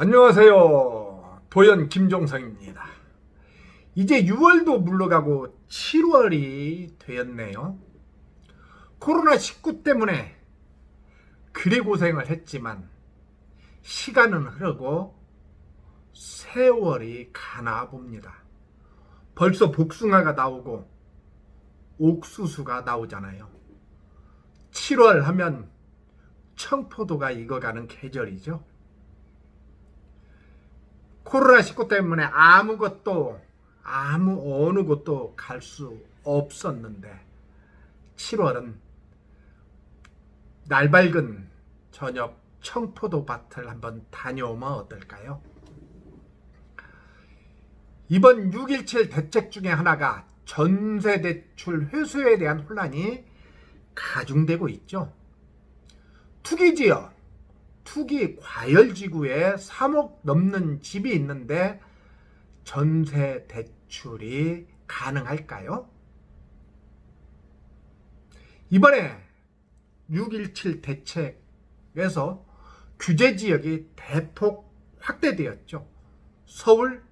안녕하세요. 도연 김종성입니다. 이제 6월도 물러가고 7월이 되었네요. 코로나19 때문에 그리 고생을 했지만 시간은 흐르고 세월이 가나 봅니다. 벌써 복숭아가 나오고 옥수수가 나오잖아요. 7월 하면 청포도가 익어가는 계절이죠. 코로나19 때문에 아무것도 아무 어느 곳도 갈 수 없었는데 7월은 날 밝은 저녁 청포도 밭을 한번 다녀오면 어떨까요? 이번 6.17 대책 중에 하나가 전세 대출 회수에 대한 혼란이 가중되고 있죠. 투기 지역, 투기 과열 지구에 3억 넘는 집이 있는데 전세 대출이 가능할까요? 이번에 6.17 대책에서 규제 지역이 대폭 확대되었죠. 서울,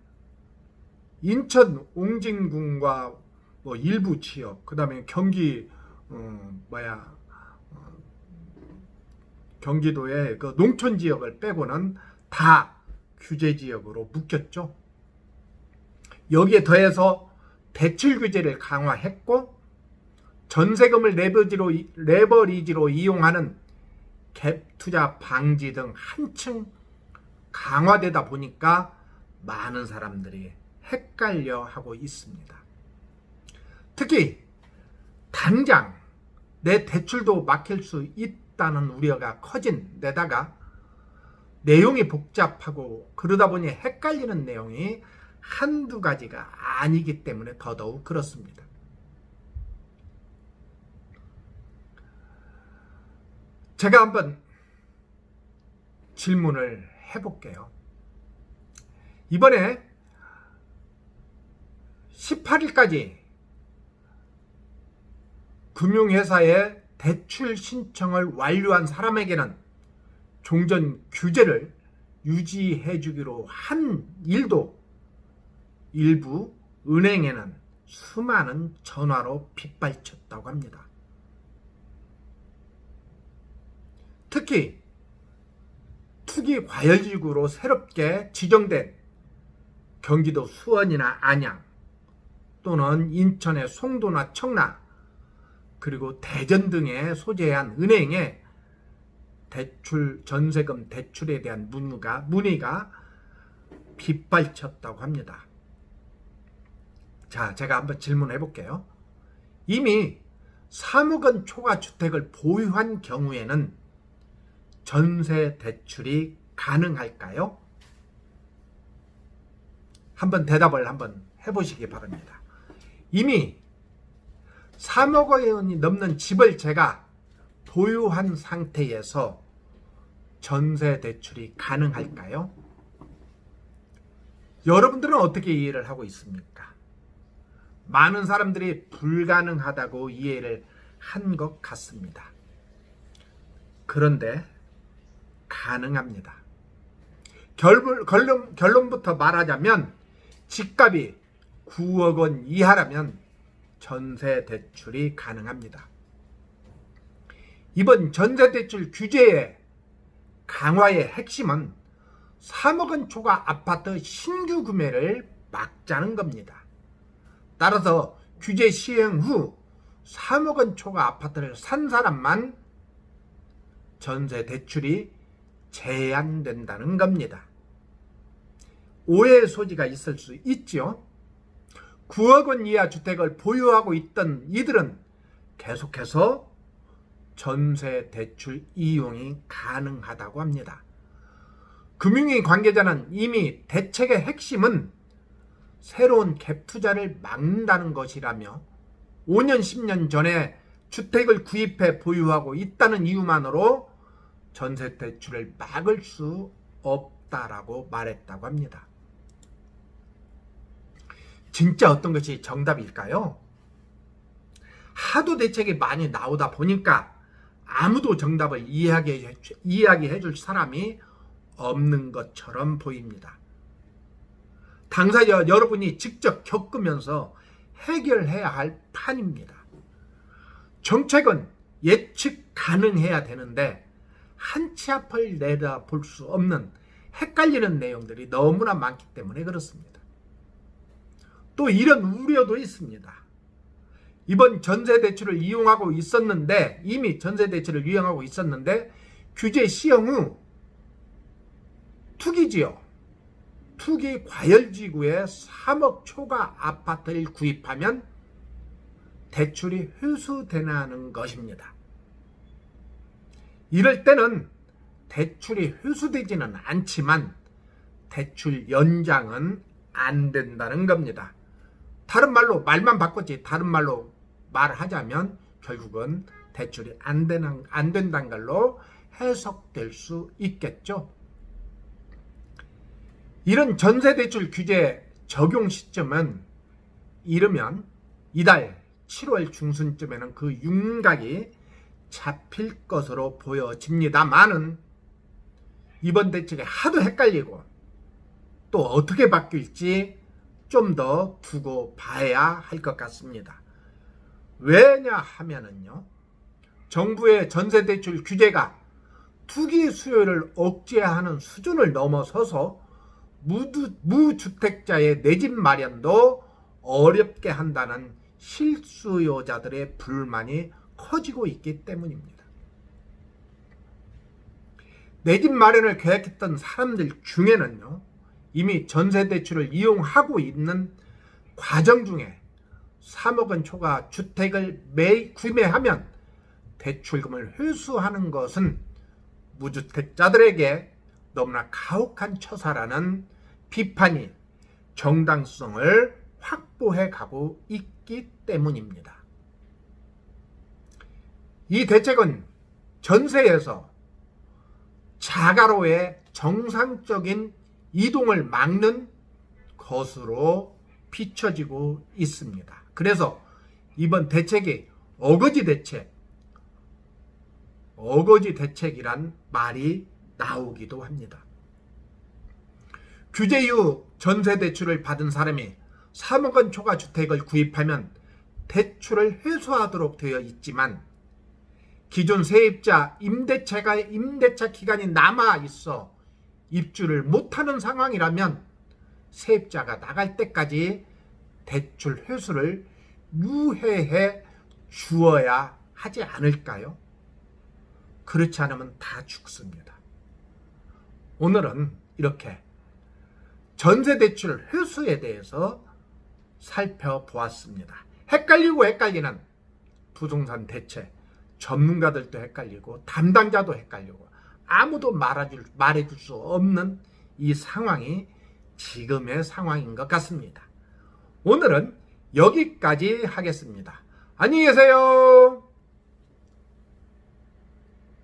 인천 옹진군과 뭐 일부 지역, 그 다음에 경기 어, 뭐야 어, 경기도의 그 농촌 지역을 빼고는 다 규제 지역으로 묶였죠. 여기에 더해서 대출 규제를 강화했고 전세금을 레버리지로, 레버리지로 이용하는 갭 투자 방지 등 한층 강화되다 보니까 많은 사람들이 헷갈려 하고 있습니다. 특히 당장 내 대출도 막힐 수 있다 는 우려가 커진 데다가 내용이 복잡하고 그러다 보니 헷갈리는 내용이 한두 가지가 아니기 때문에 더더욱 그렇습니다. 제가 한번 질문을 해볼게요. 이번에 18일까지 금융회사에 대출 신청을 완료한 사람에게는 종전 규제를 유지해 주기로 한 일도 일부 은행에는 수많은 전화로 빗발쳤다고 합니다. 특히 투기 과열지구로 새롭게 지정된 경기도 수원이나 안양 또는 인천의 송도나 청라 그리고 대전 등에 소재한 은행에 대출 전세금 대출에 대한 문의가 문의가 빗발쳤다고 합니다. 자, 제가 한번 질문해 볼게요. 이미 3억 원 초과 주택을 보유한 경우에는 전세 대출이 가능할까요? 한번 대답을 한번 해보시기 바랍니다. 이미 3억 원이 넘는 집을 제가 보유한 상태에서 전세 대출이 가능할까요? 여러분들은 어떻게 이해를 하고 있습니까? 많은 사람들이 불가능하다고 이해를 한 것 같습니다. 그런데 가능합니다. 결론, 결론, 결론부터 말하자면 집값이 9억 원 이하라면 전세 대출이 가능합니다. 이번 전세 대출 규제의 강화의 핵심은 3억 원 초과 아파트 신규 구매를 막자는 겁니다. 따라서 규제 시행 후 3억 원 초과 아파트를 산 사람만 전세 대출이 제한된다는 겁니다. 오해의 소지가 있을 수 있죠. 9억 원 이하 주택을 보유하고 있던 이들은 계속해서 전세 대출 이용이 가능하다고 합니다. 금융위 관계자는 이미 대책의 핵심은 새로운 갭 투자를 막는다는 것이라며 5년, 10년 전에 주택을 구입해 보유하고 있다는 이유만으로 전세 대출을 막을 수 없다라고 말했다고 합니다. 진짜 어떤 것이 정답일까요? 하도 대책이 많이 나오다 보니까 아무도 정답을 이야기해, 이야기해 줄 사람이 없는 것처럼 보입니다. 당사자 여러분이 직접 겪으면서 해결해야 할 판입니다. 정책은 예측 가능해야 되는데 한치 앞을 내다볼 수 없는 헷갈리는 내용들이 너무나 많기 때문에 그렇습니다. 또 이런 우려도 있습니다. 이번 전세 대출을 이용하고 있었는데 이미 전세 대출을 이용하고 있었는데 규제 시행 후 투기지요. 투기 과열지구에 3억 초과 아파트를 구입하면 대출이 회수되는 것입니다. 이럴 때는 대출이 회수되지는 않지만 대출 연장은 안 된다는 겁니다. 다른 말로 말만 바꿨지 다른 말로 말하자면 결국은 대출이 안 되는 안 된다는 걸로 해석될 수 있겠죠. 이런 전세대출 규제 적용 시점은 이르면 이달 7월 중순쯤에는 그 윤곽이 잡힐 것으로 보여집니다만은 이번 대책에 하도 헷갈리고 또 어떻게 바뀔지 좀 더 두고 봐야 할 것 같습니다. 왜냐 하면은요. 정부의 전세 대출 규제가 투기 수요를 억제하는 수준을 넘어서서 무주, 무주택자의 내 집 마련도 어렵게 한다는 실수요자들의 불만이 커지고 있기 때문입니다. 내 집 마련을 계획했던 사람들 중에는요, 이미 전세 대출을 이용하고 있는 과정 중에 3억 원 초과 주택을 매 구매하면 대출금을 회수하는 것은 무주택자들에게 너무나 가혹한 처사라는 비판이 정당성을 확보해 가고 있기 때문입니다. 이 대책은 전세에서 자가로의 정상적인 이동을 막는 것으로 비춰지고 있습니다. 그래서 이번 대책이 어거지 대책, 어거지 대책이란 말이 나오기도 합니다. 규제 이후 전세 대출을 받은 사람이 3억 원 초과 주택을 구입하면 대출을 회수하도록 되어 있지만 기존 세입자 임대차가 임대차 기간이 남아 있어 입주를 못하는 상황이라면 세입자가 나갈 때까지 대출 회수를 유예해 주어야 하지 않을까요? 그렇지 않으면 다 죽습니다. 오늘은 이렇게 전세 대출 회수에 대해서 살펴보았습니다. 헷갈리고 헷갈리는 부동산 대책, 전문가들도 헷갈리고 담당자도 헷갈리고 아무도 말해줄, 말해줄 수 없는 이 상황이 지금의 상황인 것 같습니다. 오늘은 여기까지 하겠습니다. 안녕히 계세요.